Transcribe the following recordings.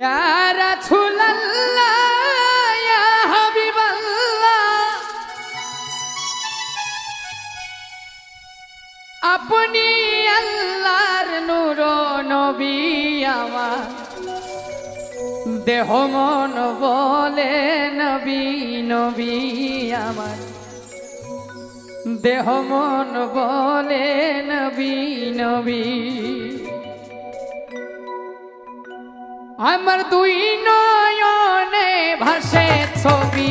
يا رسول الله يا حبيب الله আপনি আল্লাহর নূর নবী আমার। দেহ মন বলে নবী নবী আমার। দেহ মন বলে নবী নবী। আমার দুই নয়নে ভাসে ছবি।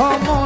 Home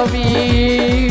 ouvir.